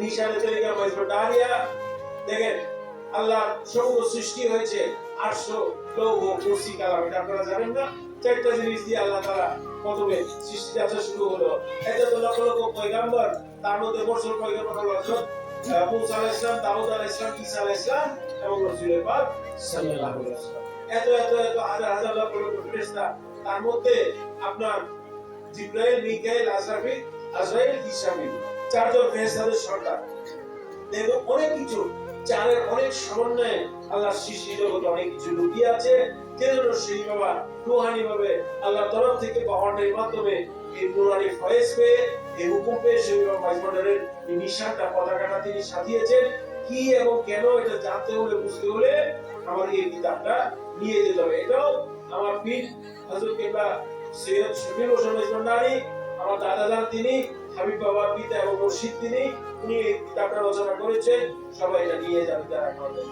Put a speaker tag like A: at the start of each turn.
A: নিশানে তরিকা মজবুতারিয়া দেখেন আল্লাহ সমগ্র সৃষ্টি হয়েছে, আটশো লৌহ কুরসি কালাম। এটা আপনারা জানেন না? চারটা জিনিস দিয়ে আল্লাহ তারা প্রথমে সৃষ্টি যাত্রা শুরু হলো। এতে তো লক্ষ লক্ষ পয়গাম্বর, তার মধ্যে বছর পয়গাম্বর হলো মুসা দাউদ ঈসা এবং পাক এত এত এত, হাজার হাজার লক্ষ লক্ষ ফেরেশতা, তার মধ্যে আপনার জিব্রাইল, মিকাইল আজরাফিল আজরাইল ইসরাফিল চারজন ফেরেশতাদের সর্দার দেখো, অনেক কিছু। চারের অনেক সমন্বয়ে আল্লাহ সৃষ্টি জগতে অনেক কিছু লুকিয়ে আছে। যেজন্য সেই বাবা রুহানি ভাবে আল্লাহ তরফ থেকে পাওয়ারের মাধ্যমে এই নুরানি ফয়েজ পেয়ে, এই হুকুম পেয়ে সেই বাবা মাইজমান্ডারের এই নিশানটা পতাকাটা তিনি সাজিয়েছেন। কি এবং কেন এটা জানতে হলে, বুঝতে হলে আমার এই কিতাবটা নিয়ে যেতে হবে। এটাও আমার পীর হযরত কেবলা সৈয়দ শফিউল হোসেন মাইজমান্ডারি আমার দাদা যান তিনি, হাবিব বাবার পিতা এবং মুর্শিদ তিনি, উনি এই কিতাবটা রচনা করেছেন। সবাই এটা নিয়ে যাবে তারা আমাদের